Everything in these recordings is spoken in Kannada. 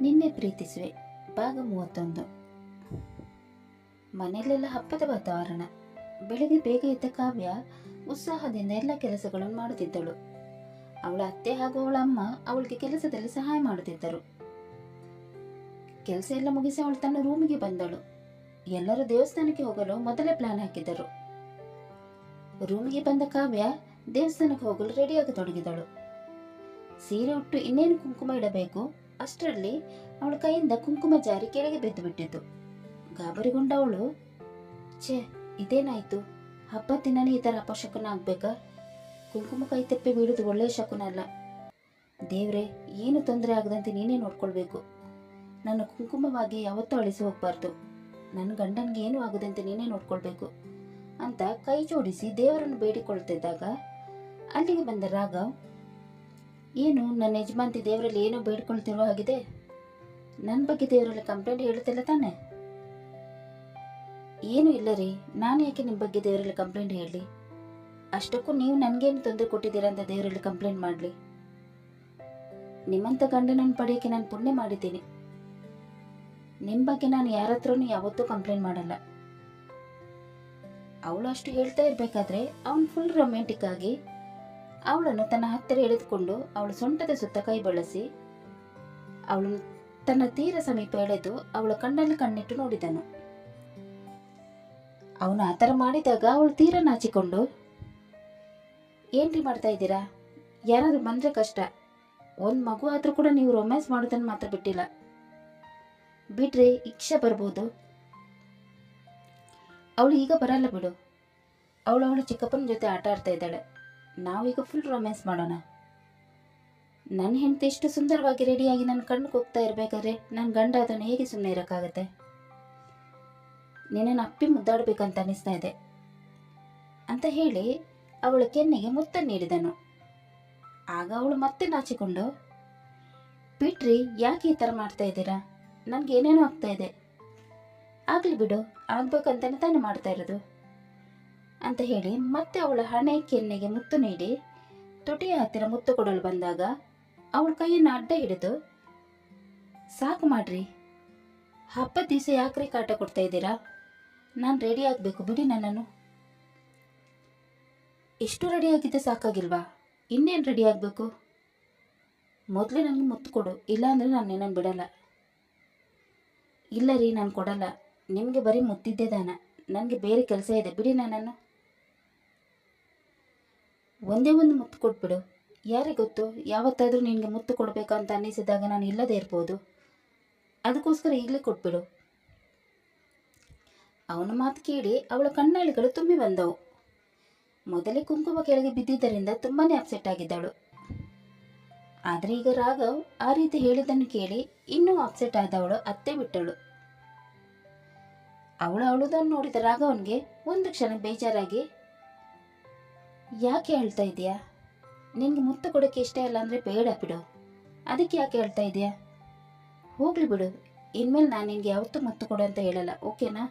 ನಿನ್ನೆ ಪ್ರೀತಿಸುವೆ. ಭಾಗ ಮೂವತ್ತೊಂದು. ಮನೆಯಲ್ಲೆಲ್ಲ ಹಬ್ಬದ ವಾತಾವರಣ. ಬೆಳಿಗ್ಗೆ ಬೇಗ ಇದ್ದ ಕಾವ್ಯ ಉತ್ಸಾಹದಿಂದ ಎಲ್ಲ ಕೆಲಸಗಳನ್ನು ಮಾಡುತ್ತಿದ್ದಳು. ಅವಳ ಅತ್ತೆ ಹಾಗೂ ಅವಳ ಅಮ್ಮ ಅವಳಿಗೆ ಕೆಲಸದಲ್ಲಿ ಸಹಾಯ ಮಾಡುತ್ತಿದ್ದರು. ಕೆಲಸ ಎಲ್ಲ ಮುಗಿಸಿ ಅವಳು ತನ್ನ ರೂಮಿಗೆ ಬಂದಳು. ಎಲ್ಲರೂ ದೇವಸ್ಥಾನಕ್ಕೆ ಹೋಗಲು ಮೊದಲೇ ಪ್ಲಾನ್ ಹಾಕಿದ್ದರು. ರೂಮಿಗೆ ಬಂದ ಕಾವ್ಯ ದೇವಸ್ಥಾನಕ್ಕೆ ಹೋಗಲು ರೆಡಿಯಾಗತೊಡಗಿದಳು ಸೀರೆ ಉಟ್ಟು ಇನ್ನೇನು ಕುಂಕುಮ ಇಡಬೇಕು? ಅಷ್ಟರಲ್ಲಿ ಅವಳ ಕೈಯಿಂದ ಕುಂಕುಮ ಜಾರಿ ಕೆಳಗೆ ಬಿದ್ದು ಗಾಬರಿಗೊಂಡ ಅವಳು ಛೇ, ಇದೇನಾಯ್ತು? ಹಬ್ಬ ದಿನನೇ ಈ ಥರ ಅಪಶಕುನ ಆಗಬೇಕಾ ಕುಂಕುಮ ಕೈ ತಪ್ಪಿ ಬೀಳುದು ಒಳ್ಳೆಯ ಶಕುನ ಅಲ್ಲ ದೇವ್ರೆ, ಏನು ತೊಂದರೆ ಆಗದಂತೆ ನೀನೇ ನೋಡ್ಕೊಳ್ಬೇಕು. ನನ್ನ ಕುಂಕುಮವಾಗಿ ಯಾವತ್ತೂ ಅಳಿಸಿ ಹೋಗ್ಬಾರ್ದು. ನನ್ನ ಗಂಡನಿಗೆ ಏನು ಆಗದಂತೆ ನೀನೇ ನೋಡ್ಕೊಳ್ಬೇಕು. ಅಂತ ಕೈ ಜೋಡಿಸಿ ದೇವರನ್ನು ಬೇಡಿಕೊಳ್ತಿದ್ದಾಗ ಅಲ್ಲಿಗೆ ಬಂದ ರಾಘವ್ ಏನು, ನನ್ನ ಯಜಮಾಂತಿ ದೇವರಲ್ಲಿ ಏನೋ ಬೇಡ್ಕೊಳ್ತಿರೋ ಆಗಿದೆ ನನ್ನ ಬಗ್ಗೆ ದೇವರಲ್ಲಿ ಕಂಪ್ಲೇಂಟ್ ಹೇಳ್ತಿಲ್ಲ ತಾನೆ? ಏನು ಇಲ್ಲ ರೀ, ನಾನು ಯಾಕೆ ನಿಮ್ಮ ಬಗ್ಗೆ ದೇವರಲ್ಲಿ ಕಂಪ್ಲೇಂಟ್ ಹೇಳಿ ಅಷ್ಟಕ್ಕೂ ನೀವು ನನಗೇನು ತೊಂದರೆ ಕೊಟ್ಟಿದ್ದೀರಾ ಅಂತ ದೇವರಲ್ಲಿ ಕಂಪ್ಲೇಂಟ್ ಮಾಡಲಿ? ನಿಮ್ಮಂಥ ಗಂಡನನ್ನು ಪಡೆಯೋಕ್ಕೆ ನಾನು ಪುಣ್ಯ ಮಾಡಿದ್ದೀನಿ. ನಿಮ್ಮ ಬಗ್ಗೆ ನಾನು ಯಾರ ಹತ್ರನೂ ಯಾವತ್ತೂ ಕಂಪ್ಲೇಂಟ್ ಮಾಡಲ್ಲ. ಅವಳು ಅಷ್ಟು ಹೇಳ್ತಾ ಇರಬೇಕಾದ್ರೆ, ಅವನು ಫುಲ್ ರೊಮ್ಯಾಂಟಿಕ್ ಆಗಿ ಅವಳನ್ನು ತನ್ನ ಹತ್ತಿರ ಎಳೆದುಕೊಂಡು ಅವಳ ಸೊಂಟದ ಸುತ್ತ ಕೈ ಬಳಸಿ ಅವಳನ್ನು ತನ್ನ ತೀರ ಸಮೀಪ ಎಳೆದು ಅವಳ ಕಣ್ಣಲ್ಲಿ ಕಣ್ಣಿಟ್ಟು ನೋಡಿದನು. ಅವನು ಆ ಥರ ಮಾಡಿದಾಗ ಅವಳು ತೀರ ನಾಚಿಕೊಂಡು ಏನ್ರಿ ಮಾಡ್ತಾ ಇದ್ದೀರಾ? ಯಾರಾದರೂ ಬಂದರೆ ಕಷ್ಟ. ಒಂದು ಮಗು ಆದರೂ ಕೂಡ ನೀವು ರೊಮ್ಯಾನ್ಸ್ ಮಾಡೋದನ್ನು ಮಾತ್ರ ಬಿಟ್ಟಿಲ್ಲ. ಬಿಟ್ರೆ ಇಕ್ಷ ಬರ್ಬೋದು. ಅವಳು ಈಗ ಬರಲ್ಲ ಬಿಡು. ಅವಳು ಅವಳ ಚಿಕ್ಕಪ್ಪನ ಜೊತೆ ಆಟ ಆಡ್ತಾ ಇದ್ದಾಳೆ. ನಾವೀಗ ಫುಲ್ ರೊಮ್ಯಾನ್ಸ್ ಮಾಡೋಣ. ನನ್ನ ಹೆಂಡತಿ ಎಷ್ಟು ಸುಂದರವಾಗಿ ರೆಡಿಯಾಗಿ ನನ್ನ ಕಣ್ಣಿಗೆ ಹೋಗ್ತಾ ಇರಬೇಕಾದ್ರೆ ನನ್ನ ಗಂಡ ಅದನ್ನು ಹೇಗೆ ಸುಮ್ಮನೆ ಇರೋಕ್ಕಾಗತ್ತೆ? ನಿನ್ನನ್ನು ಅಪ್ಪಿ ಮುದ್ದಾಡಬೇಕಂತ ಅನಿಸ್ತಾ ಇದೆ. ಅಂತ ಹೇಳಿ ಅವಳು ಕೆನ್ನೆಗೆ ಮುತ್ತ ನೀಡಿದನು. ಆಗ ಅವಳು ಮತ್ತೆ ನಾಚಿಕೊಂಡು ಬಿಟ್ರಿ ಯಾಕೆ ಈ ಥರ ಮಾಡ್ತಾ ಇದ್ದೀರಾ? ನನಗೆ ಏನೇನೋ ಆಗ್ತಾ ಇದೆ. ಆಗಲಿ ಬಿಡು, ಆಗ್ಬೇಕಂತಾನೆ ತಾನೇ ಮಾಡ್ತಾ ಇರೋದು. ಅಂತ ಹೇಳಿ ಮತ್ತೆ ಅವಳ ಹಣೆ ಕೆನ್ನೆಗೆ ಮುತ್ತು ನೀಡಿ ತುಟಿಯ ಹತ್ತಿರ ಮುತ್ತು ಕೊಡಲು ಬಂದಾಗ ಅವಳ ಕೈಯನ್ನು ಅಡ್ಡ ಹಿಡಿದು, ಸಾಕು ಮಾಡ್ರಿ. ಹಬ್ಬದ ದಿವಸ ಯಾಕ್ರಿ ಕಾಟ ಕೊಡ್ತಾ ಇದ್ದೀರಾ? ನಾನು ರೆಡಿ ಆಗಬೇಕು, ಬಿಡಿ ನನ್ನನ್ನು. ಎಷ್ಟು ರೆಡಿ ಆಗಿದ್ದೆ ಸಾಕಾಗಿಲ್ವಾ? ಇನ್ನೇನು ರೆಡಿ ಆಗಬೇಕು? ಮೊದಲೇ ನನಗೆ ಮುತ್ತು ಕೊಡು. ಇಲ್ಲಾಂದರೆ ನಾನು ನಿನ್ನನ್ನು ಬಿಡಲ್ಲ. ಇಲ್ಲ ರೀ, ನಾನು ಕೊಡಲ್ಲ. ನಿಮಗೆ ಬರೀ ಮುತ್ತಿದ್ದೇ ದಾನ. ನನಗೆ ಬೇರೆ ಕೆಲಸ ಇದೆ. ಬಿಡಿ ನನ್ನನ್ನು. ಒಂದೇ ಒಂದು ಮುತ್ತು ಕೊಟ್ಬಿಡು. ಯಾರಿಗೆ ಗೊತ್ತು? ಯಾವತ್ತಾದರೂ ನಿನಗೆ ಮುತ್ತು ಕೊಡಬೇಕು ಅಂತ ಅನ್ನಿಸಿದಾಗ ನಾನು ಇಲ್ಲದೇ ಇರ್ಬೋದು. ಅದಕ್ಕೋಸ್ಕರ ಈಗಲೇ ಕೊಟ್ಬಿಡು. ಅವನ ಮಾತು ಕೇಳಿ ಅವಳ ಕಣ್ಣಾಳಿಗಳು ತುಂಬಿ ಬಂದವು. ಮೊದಲೇ ಕುಂಕುಮ ಕೆಳಗೆ ಬಿದ್ದಿದ್ದರಿಂದ ತುಂಬಾ ಅಪ್ಸೆಟ್ ಆಗಿದ್ದಳು. ಆದರೆ ಈಗ ರಾಘವ್ ಆ ರೀತಿ ಹೇಳಿದ್ದನ್ನು ಕೇಳಿ ಇನ್ನೂ ಅಪ್ಸೆಟ್ ಆದವಳು ಅತ್ತೆ ಬಿಟ್ಟಳು. ಅವಳು ಅವಳುದನ್ನು ನೋಡಿದ ರಾಘವನ್ಗೆ ಒಂದು ಕ್ಷಣ ಬೇಜಾರಾಗಿ ಯಾಕೆ ಹೇಳ್ತಾ ಇದೆಯಾ ನಿನಗೆ ಮುತ್ತು ಕೊಡೋಕ್ಕೆ ಇಷ್ಟ ಇಲ್ಲ ಅಂದರೆ ಬೇಡ ಬಿಡು. ಅದಕ್ಕೆ ಯಾಕೆ ಹೇಳ್ತಾ ಇದೆಯಾ ಹೋಗ್ಲಿ ಬಿಡು. ಇನ್ಮೇಲೆ ನಾನು ನಿನಗೆ ಯಾವತ್ತೂ ಮುತ್ತು ಕೊಡು ಅಂತ ಹೇಳಲ್ಲ, ಓಕೆನಾ?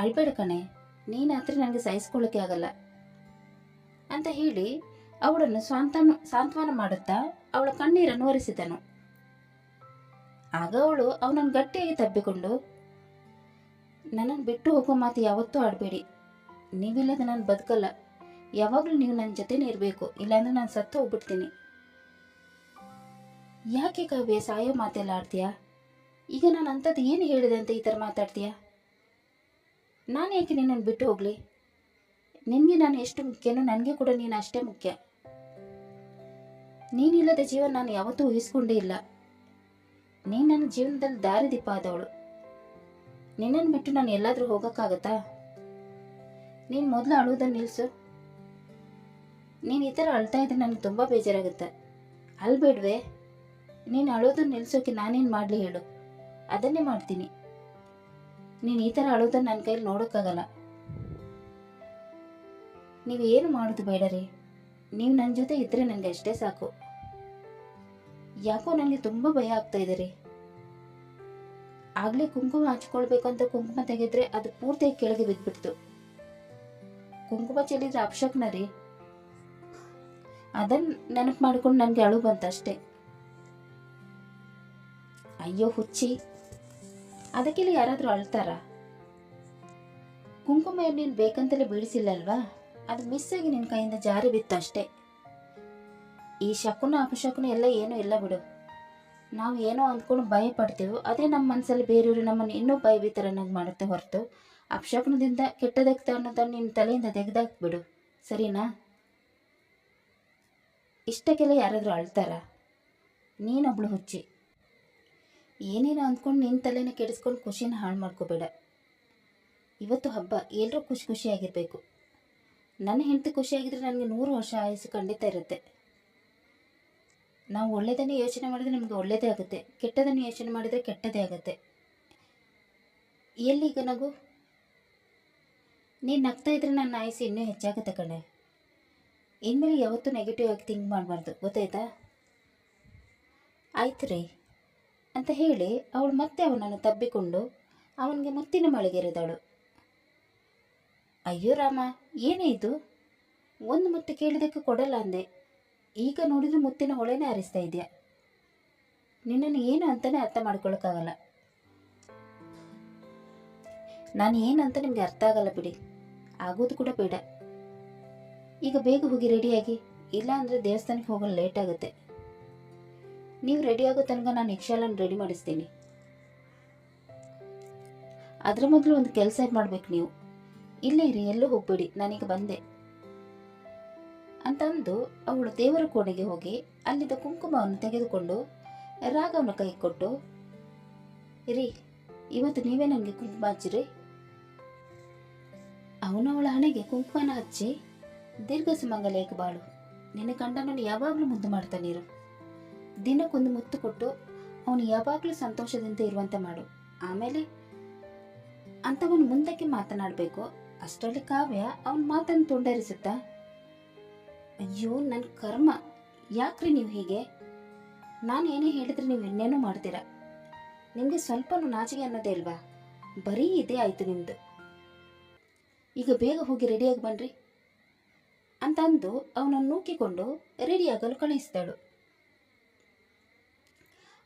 ಅಳ್ಬೇಡ ಕಣೆ. ನೀನು ಹತ್ರ ನನಗೆ ಸಹಿಸ್ಕೊಳ್ಳೋಕೆ ಆಗಲ್ಲ. ಅಂತ ಹೇಳಿ ಅವಳನ್ನು ಸ್ವಾಂತನ ಸಾಂತ್ವನ ಮಾಡುತ್ತಾ ಅವಳ ಕಣ್ಣೀರನ್ನು ಒರೆಸಿದನು. ಆಗ ಅವಳು ಅವನನ್ನು ಗಟ್ಟಿಯಾಗಿ ತಬ್ಬಿಕೊಂಡು, ನನ್ನನ್ನು ಬಿಟ್ಟು ಹೋಗೋ ಮಾತು ಯಾವತ್ತೂ ಆಡಬೇಡಿ. ನೀವಿಲ್ಲದೆ ನಾನು ಬದುಕಲ್ಲ. ಯಾವಾಗಲೂ ನೀವು ನನ್ನ ಜೊತೆನೇ ಇರಬೇಕು, ಇಲ್ಲಾಂದ್ರೆ ನಾನು ಸತ್ತು ಹೋಗ್ಬಿಡ್ತೀನಿ. ಯಾಕೆ ಕಾವ್ಯ, ಸಾಯೋ ಮಾತೆಲ್ಲ ಆಡ್ತೀಯಾ? ಈಗ ನಾನು ಅಂಥದ್ದು ಏನು ಹೇಳಿದೆ ಅಂತ ಈ ಥರ ಮಾತಾಡ್ತೀಯಾ? ನಾನು ಯಾಕೆ ನಿನ್ನನ್ನು ಬಿಟ್ಟು ಹೋಗಲಿ? ನಿನಗೆ ನಾನು ಎಷ್ಟು ಮುಖ್ಯನೋ ನನಗೆ ಕೂಡ ನೀನು ಅಷ್ಟೇ ಮುಖ್ಯ. ನೀನಿಲ್ಲದ ಜೀವನ ನಾನು ಯಾವತ್ತೂ ಊಹಿಸ್ಕೊಂಡೇ ಇಲ್ಲ. ನೀನು ನನ್ನ ಜೀವನದಲ್ಲಿ ದಾರಿದೀಪ ಆದವಳು. ನಿನ್ನನ್ನು ಬಿಟ್ಟು ನಾನು ಎಲ್ಲಾದರೂ ಹೋಗೋಕ್ಕಾಗತ್ತಾ? ನೀನು ಮೊದಲು ಅಳುವುದನ್ನು ನಿಲ್ಲಿಸು ನೀನು ಈ ಥರ ಅಳ್ತಾ ಇದ್ರೆ ನನಗೆ ತುಂಬ ಬೇಜಾರಾಗುತ್ತೆ. ಅಲ್ಬೇಡ್ವೆ ನೀನು ಅಳೋದನ್ನು ನಿಲ್ಲಿಸೋಕೆ ನಾನೇನು ಮಾಡಲಿ ಹೇಳು. ಅದನ್ನೇ ಮಾಡ್ತೀನಿ. ನೀನು ಈ ಥರ ಅಳೋದನ್ನು ನನ್ನ ಕೈಲಿ ನೋಡೋಕ್ಕಾಗಲ್ಲ. ನೀವು ಏನು ಮಾಡೋದು ಬೇಡ ರೀ ನೀವು ನನ್ನ ಜೊತೆ ಇದ್ದರೆ ನನಗೆ ಅಷ್ಟೇ ಸಾಕು. ಯಾಕೋ ನನಗೆ ತುಂಬ ಭಯ ಆಗ್ತಾ ಇದೆ ರೀ. ಆಗಲೇ ಕುಂಕುಮ ಹಚ್ಕೊಳ್ಬೇಕು ಅಂತ ಕುಂಕುಮ ತೆಗೆದ್ರೆ ಅದು ಪೂರ್ತಿಯಾಗಿ ಕೆಳಗೆ ಬಿದ್ದುಬಿಡ್ತು ಕುಂಕುಮ ಚೆಲ್ಲಿದ್ರೆ ಅಪ್ಶಕ್ನ ರೀ. ಅದನ್ನು ನೆನಪು ಮಾಡ್ಕೊಂಡು ನನಗೆ ಅಳು ಬಂತು ಅಷ್ಟೇ ಅಯ್ಯೋ ಹುಚ್ಚಿ, ಅದಕ್ಕೆಲ್ಲ ಯಾರಾದರೂ ಅಳ್ತಾರಾ? ಕುಂಕುಮ ನೀನು ಬೇಕಂತಲೇ ಬೀಳಿಸಿಲ್ಲಲ್ವಾ? ಅದು ಮಿಸ್ ಆಗಿ ನಿನ್ನ ಕೈಯಿಂದ ಜಾರಿ ಬಿತ್ತು ಅಷ್ಟೇ. ಈ ಶಕುನ, ಅಪಶಕುನ ಎಲ್ಲ ಏನೂ ಇಲ್ಲ ಬಿಡು. ನಾವು ಏನೋ ಅಂದ್ಕೊಂಡು ಭಯ ಪಡ್ತೀವೋ, ಅದೇ ನಮ್ಮ ಮನಸ್ಸಲ್ಲಿ ಬೇರೆಯವರು ನಮ್ಮನ್ನು ಇನ್ನೂ ಭಯಭೀತರನ್ನಾಗಿ ಮಾಡುತ್ತೆ ಹೊರತು. ಅಪಶಕುನದಿಂದ ಕೆಟ್ಟದಾಗ್ತಾ ಅನ್ನೋದನ್ನು ನಿನ್ನ ತಲೆಯಿಂದ ತೆಗೆದಾಕ್ಬಿಡು ಸರಿನಾ? ಇಷ್ಟಕ್ಕೆಲ್ಲ ಯಾರಾದರೂ ಅಳ್ತಾರಾ? ನೀನೊಬ್ಳು ಹುಚ್ಚಿ. ಏನೇನೋ ಅಂದ್ಕೊಂಡು ನಿನ್ನ ತಲೆನ ಕೆಡಿಸ್ಕೊಂಡು ಖುಷಿನ ಹಾಳು ಮಾಡ್ಕೋಬೇಡ. ಇವತ್ತು ಹಬ್ಬ ಎಲ್ಲರೂ ಖುಷಿ ಖುಷಿಯಾಗಿರಬೇಕು. ನನ್ನ ಹೆಂಡತಿ ಖುಷಿಯಾಗಿದ್ರೆ ನನಗೆ ನೂರು ವರ್ಷ ಆಯಸ್ಸು ಖಂಡಿತ ಇರುತ್ತೆ. ನಾವು ಒಳ್ಳೆಯದನ್ನೇ ಯೋಚನೆ ಮಾಡಿದರೆ ನಮಗೆ ಒಳ್ಳೆಯದೇ ಆಗುತ್ತೆ. ಕೆಟ್ಟದನ್ನು ಯೋಚನೆ ಮಾಡಿದರೆ ಕೆಟ್ಟದೇ ಆಗುತ್ತೆ. ಎಲ್ಲಿಗ ನಗು? ನೀನು ನಗ್ತಾ ಇದ್ರೆ ನನ್ನ ಆಯಸ್ಸು ಇನ್ನೂ ಹೆಚ್ಚಾಗುತ್ತೆ ಕಣೆ. ಇನ್ಮೇಲೆ ಯಾವತ್ತೂ ನೆಗೆಟಿವ್ ಆಗಿ ಥಿಂಕ್ ಮಾಡಬಾರ್ದು. ಗೊತ್ತಾಯ್ತಾ? ಆಯ್ತು ರೀ. ಅಂತ ಹೇಳಿ ಅವಳು ಮತ್ತೆ ಅವನನ್ನು ತಬ್ಬಿಕೊಂಡು ಅವನಿಗೆ ಮುತ್ತಿನ ಮಳೆಗೆರೆದಳು. ಅಯ್ಯೋ ರಾಮ, ಏನೇ ಇದು? ಒಂದು ಮುತ್ತು ಕೇಳಿದಕ್ಕೆ ಕೊಡಲ್ಲ ಅಂದೆ. ಈಗ ನೋಡಿದ್ರೆ ಮುತ್ತಿನ ಹೊಳೆನೇ ಹರಿಸ್ತಾ ಇದೆಯಾ? ನಿನ್ನನ್ನು ಏನು ಅಂತಲೇ ಅರ್ಥ ಮಾಡ್ಕೊಳಕ್ಕಾಗಲ್ಲ. ನಾನು ಏನಂತ ನಿಮಗೆ ಅರ್ಥ ಆಗಲ್ಲ ಬಿಡಿ. ಆಗೋದು ಕೂಡ ಬೇಡ. ಈಗ ಬೇಗ ಹೋಗಿ ರೆಡಿಯಾಗಿ ಇಲ್ಲ ಅಂದರೆ ದೇವಸ್ಥಾನಕ್ಕೆ ಹೋಗಲು ಲೇಟ್ ಆಗುತ್ತೆ. ನೀವು ರೆಡಿ ಆಗೋ ತನಕ ನಾನು ಇಕ್ಷಾಲನ್ನು ರೆಡಿ ಮಾಡಿಸ್ತೀನಿ. ಅದರ ಮೊದಲು ಒಂದು ಕೆಲಸ ಮಾಡ್ಬೇಕು ನೀವು. ಇಲ್ಲೇ ಇರಿ, ಎಲ್ಲೂ ಹೋಗ್ಬೇಡಿ. ನಾನೀಗ ಬಂದೆ. ಅಂತಂದು ಅವಳು ದೇವರ ಕೋಣೆಗೆ ಹೋಗಿ ಅಲ್ಲಿದ್ದ ಕುಂಕುಮವನ್ನು ತೆಗೆದುಕೊಂಡು ರಾಗವನ್ನು ಕೈ ಕೊಟ್ಟು ರೀ ಇವತ್ತು ನೀವೇ ನನಗೆ ಕುಂಕುಮ ಹಚ್ಚಿರಿ. ಅವನು ಅವಳ ಹಣೆಗೆ ಕುಂಕುಮನ ಹಚ್ಚಿ ದೀರ್ಘ ಸುಮಂಗಲೇಕ ಬಾಳು? ನಿನ್ನ ಗಂಡನನ್ನು ಯಾವಾಗಲೂ ಮುದ್ದು ಮಾಡ್ತಾನೀರು ದಿನಕ್ಕೊಂದು ಮುತ್ತು ಕೊಟ್ಟು ಅವನು ಯಾವಾಗಲೂ ಸಂತೋಷದಿಂದ ಇರುವಂತೆ ಮಾಡು. ಆಮೇಲೆ ಅಂಥವನು ಮುಂದಕ್ಕೆ ಮಾತನಾಡಬೇಕು? ಅಷ್ಟರಲ್ಲಿ ಕಾವ್ಯ ಅವನ ಮಾತನ್ನು ತುಂಡರಿಸುತ್ತಾ, ಅಯ್ಯೋ ನನ್ನ ಕರ್ಮ. ಯಾಕ್ರಿ ನೀವು ಹೀಗೆ? ನಾನು ಏನೇ ಹೇಳಿದ್ರೆ ನೀವು ಇನ್ನೇನೋ ಮಾಡ್ತೀರಾ? ನಿಮಗೆ ಸ್ವಲ್ಪನೂ ನಾಚಿಕೆ ಅನ್ನೋದೇ ಇಲ್ವಾ ಬರೀ ಇದೇ ಆಯಿತು ನಿಮ್ಮದು ಈಗ ಬೇಗ ಹೋಗಿ ರೆಡಿಯಾಗಿ ಬನ್ರಿ. ಅಂತಂದು ಅವನನ್ನು ನೂಕಿಕೊಂಡು ರೆಡಿಯಾಗಲು ಕಳುಹಿಸಿದಳು.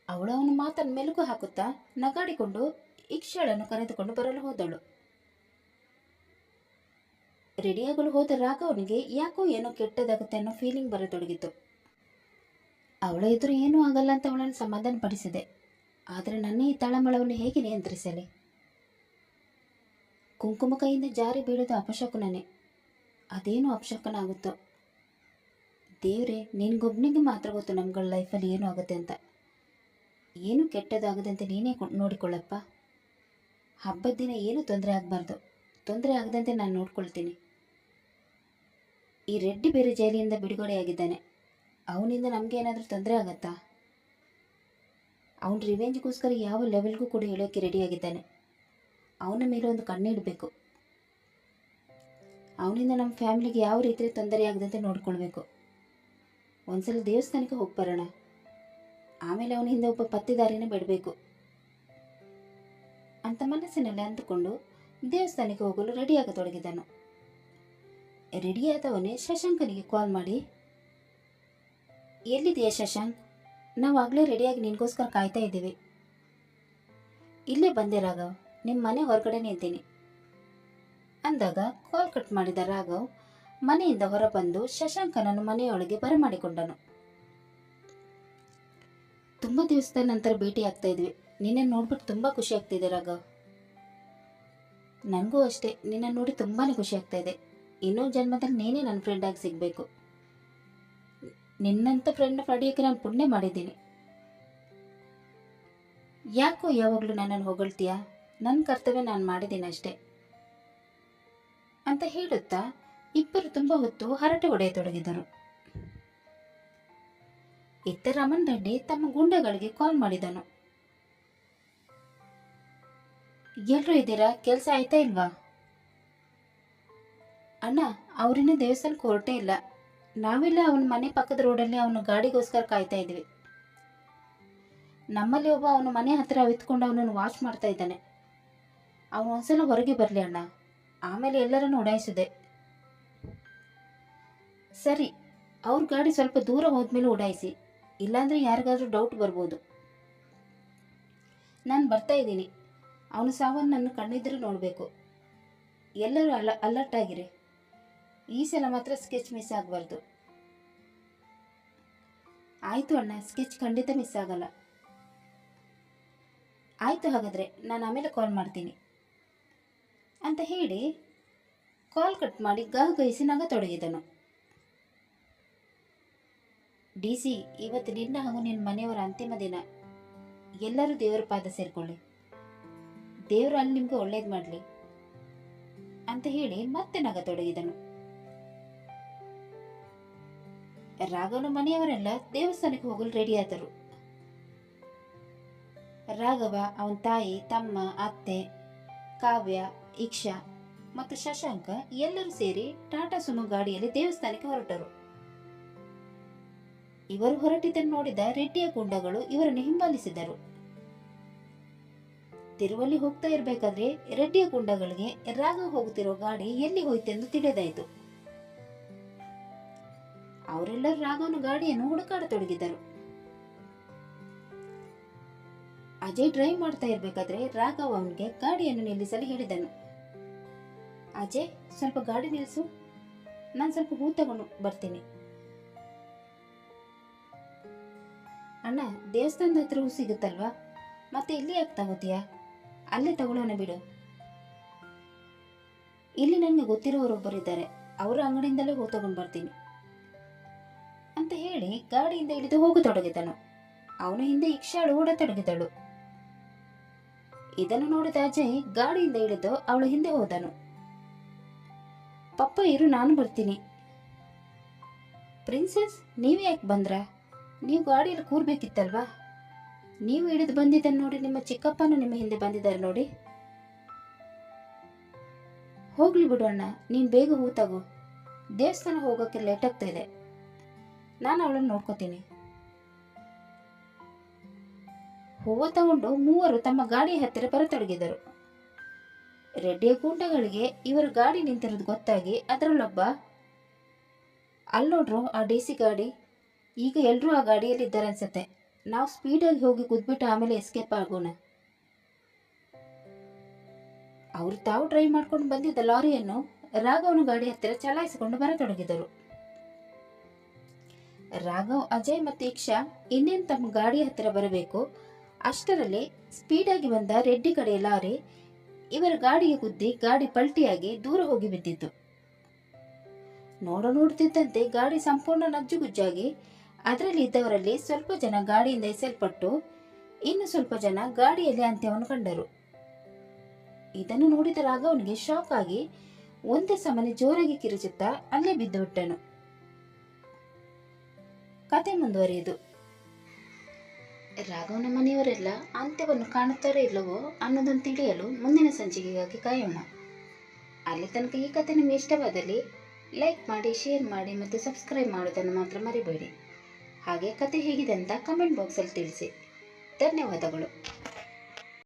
ಅವಳು ಅವನ ಮಾತನ್ನು ಮೆಲುಕು ಹಾಕುತ್ತಾ ನಗಾಡಿಕೊಂಡು ಇಕ್ಷಳನ್ನು ಕರೆದುಕೊಂಡು ಬರಲು ಹೋದಳು. ರೆಡಿಯಾಗಲು ಹೋದ ರಾಘವನಿಗೆ ಯಾಕೋ ಏನೋ ಕೆಟ್ಟದಾಗುತ್ತೆ ಅನ್ನೋ ಫೀಲಿಂಗ್ ಬರತೊಡಗಿತು. ಅವಳ ಎದುರು ಏನೂ ಆಗಲ್ಲ ಅಂತ ಅವಳನ್ನು ಸಮಾಧಾನ ಪಡಿಸಿದೆ ಆದರೆ ನನ್ನ ಈ ತಳಮಳವನ್ನು ಹೇಗೆ ನಿಯಂತ್ರಿಸಲಿ? ಕುಂಕುಮ ಕೈಯಿಂದ ಜಾರಿ ಬೀಳದ ಅಪಶಕುನನೇ. ಅದೇನು ಅಪಶಕನ ಆಗುತ್ತೋ ದೇವ್ರೆ, ನಿನ್ಗೊಬ್ನಿಗೆ ಮಾತ್ರ ಗೊತ್ತು ನಮ್ಗಳ ಲೈಫಲ್ಲಿ ಏನು ಆಗುತ್ತೆ ಅಂತ. ಏನು ಕೆಟ್ಟದಾಗದಂತೆ ನೀನೇ ನೋಡಿಕೊಳ್ಳಪ್ಪ. ಹಬ್ಬದ ದಿನ ಏನು ತೊಂದರೆ ಆಗಬಾರ್ದು. ತೊಂದರೆ ಆಗದಂತೆ ನಾನು ನೋಡ್ಕೊಳ್ತೀನಿ. ಈ ರೆಡ್ಡಿ ಬೇರೆ ಜೈಲಿಯಿಂದ ಬಿಡುಗಡೆಯಾಗಿದ್ದಾನೆ ಅವನಿಂದ ನಮಗೆ ಏನಾದರೂ ತೊಂದರೆ ಆಗತ್ತಾ? ಅವನ ರಿವೆಂಜ್ಗೋಸ್ಕರ ಯಾವ ಲೆವೆಲ್ಗೂ ಕೂಡ ಹೇಳೋಕ್ಕೆ ರೆಡಿಯಾಗಿದ್ದಾನೆ ಅವನ ಮೇಲೆ ಒಂದು ಕಣ್ಣಿಡಬೇಕು ಅವನಿಂದ ನಮ್ಮ ಫ್ಯಾಮಿಲಿಗೆ ಯಾವ ರೀತಿ ತೊಂದರೆ ಆಗದಂತೆ ನೋಡ್ಕೊಳ್ಬೇಕು. ಒಂದ್ಸಲ ದೇವಸ್ಥಾನಕ್ಕೆ ಹೋಗಿ ಬರೋಣ. ಆಮೇಲೆ ಅವನ ಹಿಂದೆ ಒಬ್ಬ ಪತ್ತೆದಾರಿನ ಬಿಡಬೇಕು. ಅಂತ ಮನಸ್ಸಿನಲ್ಲಿ ಅಂದುಕೊಂಡು ದೇವಸ್ಥಾನಕ್ಕೆ ಹೋಗಲು ರೆಡಿಯಾಗತೊಡಗಿದನು ರೆಡಿಯಾದವನೇ ಶಶಾಂಕನಿಗೆ ಕಾಲ್ ಮಾಡಿ ಎಲ್ಲಿದೆಯಾ ಶಶಾಂಕ್? ನಾವು ಆಗಲೇ ರೆಡಿಯಾಗಿ ನಿನಗೋಸ್ಕರ ಕಾಯ್ತಾ ಇದ್ದೀವಿ. ಇಲ್ಲೇ ಬಂದೆ ರಾಘವ್ ನಿಮ್ಮ ಮನೆ ಹೊರಗಡೆ ನಿಂತೀನಿ ಅಂದಾಗ ಕಾಲ್ ಕಟ್ ಮಾಡಿದ ರಾಘವ್ ಮನೆಯಿಂದ ಹೊರಬಂದು ಶಶಾಂಕನನ್ನು ಮನೆಯೊಳಗೆ ಬರಮಾಡಿಕೊಂಡನು. ತುಂಬ ದಿವಸದ ನಂತರ ಭೇಟಿ ಆಗ್ತಾ ಇದ್ವಿ. ನಿನ್ನ ನೋಡ್ಬಿಟ್ಟು ತುಂಬ ಖುಷಿ ಆಗ್ತಿದೆ ರಾಘವ್. ನನಗೂ ಅಷ್ಟೇ, ನಿನ್ನ ನೋಡಿ ತುಂಬಾ ಖುಷಿ ಆಗ್ತಾ ಇದೆ. ಇನ್ನೊಂದು ಜನ್ಮದಲ್ಲಿ ನೀನೇ ನನ್ನ ಫ್ರೆಂಡ್ ಆಗಿ ಸಿಗಬೇಕು. ನಿನ್ನಂಥ ಫ್ರೆಂಡ್ ಪಡೆಯೋಕ್ಕೆ ನಾನು ಪುಣ್ಯ ಮಾಡಿದ್ದೀನಿ. ಯಾಕೋ ಯಾವಾಗಲೂ ನನ್ನನ್ನು ಹೊಗಳ್ತೀಯಾ? ನನ್ನ ಕರ್ತವ್ಯ ನಾನು ಮಾಡಿದ್ದೀನಿ ಅಷ್ಟೇ. ಅಂತ ಹೇಳುತ್ತಾ ಇಬ್ಬರು ತುಂಬ ಹೊತ್ತು ಹರಟೆ ಹೊಡೆಯತೊಡಗಿದರು. ಇತ್ತ ರಮಣ್ ದಂಡೆ ತಮ್ಮ ಗುಂಡಗಳಿಗೆ ಕಾಲ್ ಮಾಡಿದನು. ಎಲ್ರು ಇದ್ದೀರಾ ಕೆಲಸ ಆಯ್ತಾ ಇಲ್ವಾ? ಅಣ್ಣ, ಅವರಿನ್ನೂ ದೇವಸ್ಥಾನಕ್ಕೆ ಹೊರಟೇ ಇಲ್ಲ. ನಾವೆಲ್ಲ ಅವನ ಮನೆ ಪಕ್ಕದ ರೋಡಲ್ಲಿ ಅವನ ಗಾಡಿಗೋಸ್ಕರ ಕಾಯ್ತಾ ಇದ್ವಿ. ನಮ್ಮಲ್ಲಿ ಒಬ್ಬ ಅವನ ಮನೆ ಹತ್ತಿರ ಅವಿತ್ಕೊಂಡು ಅವನನ್ನು ವಾಚ್ ಮಾಡ್ತಾ ಇದ್ದಾನೆ. ಅವನು ಒಂದ್ಸಲ ಹೊರಗೆ ಬರಲಿ ಅಣ್ಣ. ಆಮೇಲೆ ಎಲ್ಲರನ್ನು ಉಡಾಯಿಸಿದೆ ಸರಿ, ಅವ್ರ ಗಾಡಿ ಸ್ವಲ್ಪ ದೂರ ಹೋದ್ಮೇಲೆ ಉಡಾಯಿಸಿ ಇಲ್ಲಾಂದ್ರೆ ಯಾರಿಗಾದ್ರೂ ಡೌಟ್ ಬರ್ಬೋದು. ನಾನು ಬರ್ತಾ ಇದ್ದೀನಿ. ಅವನ ಸಾವನ್ನು ನನ್ನ ಕಣ್ಣಿದ್ರೆ ನೋಡಬೇಕು. ಎಲ್ಲರೂ ಅಲ ಅಲರ್ಟ್ ಆಗಿರಿ. ಈ ಸಲ ಮಾತ್ರ ಸ್ಕೆಚ್ ಮಿಸ್ ಆಗಬಾರ್ದು. ಆಯಿತು ಅಣ್ಣ ಸ್ಕೆಚ್ ಖಂಡಿತ ಮಿಸ್ ಆಗಲ್ಲ. ಆಯಿತು ಹಾಗಾದರೆ, ನಾನು ಆಮೇಲೆ ಕಾಲ್ ಮಾಡ್ತೀನಿ. ಅಂತ ಹೇಳಿ ಕಾಲ್ ಕಟ್ ಮಾಡಿ ಗಹಗಹಿಸಿ ನಗತೊಡಗಿದನು ಡಿ ಸಿ ಇವತ್ತು ನಿನ್ನ ಹಾಗೂ ನಿನ್ನ ಮನೆಯವರ ಅಂತಿಮ ದಿನ. ಎಲ್ಲರೂ ದೇವರ ಪಾದ ಸೇರಿಕೊಳ್ಳಿ. ದೇವರು ಅಲ್ಲಿ ನಿಮಗೆ ಒಳ್ಳೇದು ಮಾಡಲಿ ಅಂತ ಹೇಳಿ ಮತ್ತೆ ನಗತೊಡಗಿದನು ರಾಘವನ ಮನೆಯವರೆಲ್ಲ ದೇವಸ್ಥಾನಕ್ಕೆ ಹೋಗಲು ರೆಡಿಯಾದರು ರಾಘವ, ಅವನ ತಾಯಿ, ತಮ್ಮ, ಅತ್ತೆ, ಕಾವ್ಯ ಇಕ್ಷಾ ಮತ್ತು ಶಶಾಂಕ ಎಲ್ಲರೂ ಸೇರಿ ಟಾಟಾ ಸುಮೋ ಗಾಡಿಯಲ್ಲಿ ದೇವಸ್ಥಾನಕ್ಕೆ ಹೊರಟರು. ಇವರು ಹೊರಟಿದ್ದನ್ನು ನೋಡಿದ ರೆಡ್ಡಿಯ ಗುಂಡಗಳು ಇವರನ್ನು ಹಿಂಬಾಲಿಸಿದರು. ತಿರುವಲ್ಲಿ ಹೋಗ್ತಾ ಇರಬೇಕಾದ್ರೆ ರೆಡ್ಡಿಯ ಗುಂಡಗಳಿಗೆ ರಾಘವ್ ಹೋಗುತ್ತಿರೋ ಗಾಡಿ ಎಲ್ಲಿ ಹೋಯ್ತೆಂದು ತಿಳಿದಾಯಿತು. ಅವರೆಲ್ಲರೂ ರಾಘವನ ಗಾಡಿಯನ್ನು ಹುಡುಕಾಡತೊಡಗಿದರು. ಅಜಯ್ ಡ್ರೈವ್ ಮಾಡ್ತಾ ಇರಬೇಕಾದ್ರೆ ರಾಘವ್ ಅವನಿಗೆ ಗಾಡಿಯನ್ನು ನಿಲ್ಲಿಸಲು ಹೇಳಿದನು. ಅಜಯ್ ಸ್ವಲ್ಪ ಗಾಡಿ ನಿಲ್ಲಿಸು ನಾನು ಸ್ವಲ್ಪ ಹೂ ತಗೊಂಡು ಬರ್ತೀನಿ. ಅಣ್ಣ, ದೇವಸ್ಥಾನದ ಹತ್ರ ಹೂ ಸಿಗುತ್ತಲ್ವಾ? ಮತ್ತೆ ಇಲ್ಲಿ ಯಾಕೆ ತಗೋತೀಯಾ? ಅಲ್ಲೇ ತಗೊಳ್ಳೋಣ ಬಿಡು. ಇಲ್ಲಿ ನನಗೆ ಗೊತ್ತಿರೋರೊಬ್ಬರಿದ್ದಾರೆ ಅವರ ಅಂಗಡಿಯಿಂದಲೇ ಹೂ ತಗೊಂಡು ಬರ್ತೀನಿ. ಅಂತ ಹೇಳಿ ಗಾಡಿಯಿಂದ ಇಳಿದು ಹೋಗತೊಡಗಿದನು. ಅವನ ಹಿಂದೆ ಇಕ್ಷಾಳು ಓಡತೊಡಗಿದಳು. ಇದನ್ನು ನೋಡಿದ ಅಜಯ್ ಗಾಡಿಯಿಂದ ಇಳಿದು ಅವಳ ಹಿಂದೆ ಹೋದನು. ಪಪ್ಪ ಇರು, ನಾನು ಬರ್ತೀನಿ. ಪ್ರಿನ್ಸೆಸ್, ನೀವು ಯಾಕೆ ಬಂದ್ರ? ನೀವು ಗಾಡಿಯಲ್ಲಿ ಕೂರ್ಬೇಕಿತ್ತಲ್ವಾ? ನೀವು ಹಿಡಿದು ಬಂದಿದ್ದನ್ನು ನೋಡಿ, ನಿಮ್ಮ ಚಿಕ್ಕಪ್ಪನೂ ನಿಮ್ಮ ಹಿಂದೆ ಬಂದಿದ್ದಾರೆ ನೋಡಿ. ಹೋಗ್ಲಿ ಬಿಡು ಅಣ್ಣ, ನೀನು ಬೇಗ ಹೂ ತಗೋ. ದೇವಸ್ಥಾನ ಹೋಗೋಕ್ಕೆ ಲೇಟ್ ಆಗ್ತಾ ಇದೆ. ನಾನು ಅವಳನ್ನು ನೋಡ್ಕೋತೀನಿ. ಹೂವು ತಗೊಂಡು ಮೂವರು ತಮ್ಮ ಗಾಡಿ ಹತ್ತಿರ ಬರತೊಡಗಿದರು. ರೆಡ್ಡಿಯ ಗೂಂಡಗಳಿಗೆ ಇವರು ಗಾಡಿ ನಿಂತಿರೋದು ಗೊತ್ತಾಗಿ ಅದರಲ್ಲೊಬ್ಬ ಅಲ್ಲಿ ನೋಡ್ರು, ಆ ಡಿ ಸಿ ಗಾಡಿ, ಈಗ ಎಲ್ಲರೂ ಆ ಗಾಡಿಯಲ್ಲಿ ಇದ್ದಾರೆ ಅನ್ಸತ್ತೆ. ನಾವು ಸ್ಪೀಡಾಗಿ ಹೋಗಿ ಕುದ್ಬಿಟ್ಟು ಆಮೇಲೆ ಎಸ್ಕೇಪ್ ಆಗೋಣ. ಅವರು ತಾವು ಡ್ರೈವ್ ಮಾಡ್ಕೊಂಡು ಬಂದಿದ್ದ ಲಾರಿಯನ್ನು ರಾಘವನ ಗಾಡಿ ಹತ್ತಿರ ಚಲಾಯಿಸಿಕೊಂಡು ಬರತೊಡಗಿದರು. ರಾಘವ್, ಅಜಯ್ ಮತ್ತು ಇಕ್ಷಾ ಇನ್ನೇನು ತಮ್ಮ ಗಾಡಿ ಹತ್ತಿರ ಬರಬೇಕು? ಅಷ್ಟರಲ್ಲಿ ಸ್ಪೀಡಾಗಿ ಬಂದ ರೆಡ್ಡಿ ಕಡೆಯ ಲಾರಿ ಇವರ ಗಾಡಿಗೆ ಗುದ್ದಿ ಗಾಡಿ ಪಲ್ಟಿಯಾಗಿ ದೂರ ಹೋಗಿ ಬಿದ್ದಿತ್ತು. ನೋಡ ನೋಡುತ್ತಿದ್ದಂತೆ ಗಾಡಿ ಸಂಪೂರ್ಣ ನಜ್ಜುಗುಜ್ಜಾಗಿ, ಅದರಲ್ಲಿ ಇದ್ದವರಲ್ಲಿ ಸ್ವಲ್ಪ ಜನ ಗಾಡಿಯಿಂದ ಎಸೆಯಲ್ಪಟ್ಟು, ಇನ್ನು ಸ್ವಲ್ಪ ಜನ ಗಾಡಿಯಲ್ಲಿ ಅಂತ್ಯವನ್ನು ಕಂಡರು. ಇದನ್ನು ನೋಡಿದ ರಾಘವನಿಗೆ ಶಾಕ್ ಆಗಿ ಒಂದೇ ಸಮನೆ ಜೋರಾಗಿ ಕಿರುಚುತ್ತಾ ಅಲ್ಲೇ ಬಿದ್ದು ಬಿಟ್ಟನು ಕತೆ ಮುಂದುವರಿಯುವುದು ರಾಘವನ ಮನೆಯವರೆಲ್ಲ ಅಂತ್ಯವನ್ನು ಕಾಣುತ್ತಾರೆ ಇಲ್ಲವೋ ಅನ್ನೋದನ್ನು ತಿಳಿಯಲು ಮುಂದಿನ ಸಂಚಿಕೆಗಾಗಿ ಕಾಯೋಣ. ಅಲ್ಲಿ ತನಕ ಈ ಕಥೆ ನಿಮಗೆ ಇಷ್ಟವಾದಲ್ಲಿ ಲೈಕ್ ಮಾಡಿ ಶೇರ್ ಮಾಡಿ ಮತ್ತು ಸಬ್ಸ್ಕ್ರೈಬ್ ಮಾಡೋದನ್ನು ಮಾತ್ರ ಮರಿಬೇಡಿ. ಹಾಗೆ ಕತೆ ಹೇಗಿದೆ ಅಂತ ಕಮೆಂಟ್ ಬಾಕ್ಸಲ್ಲಿ ತಿಳಿಸಿ. ಧನ್ಯವಾದಗಳು.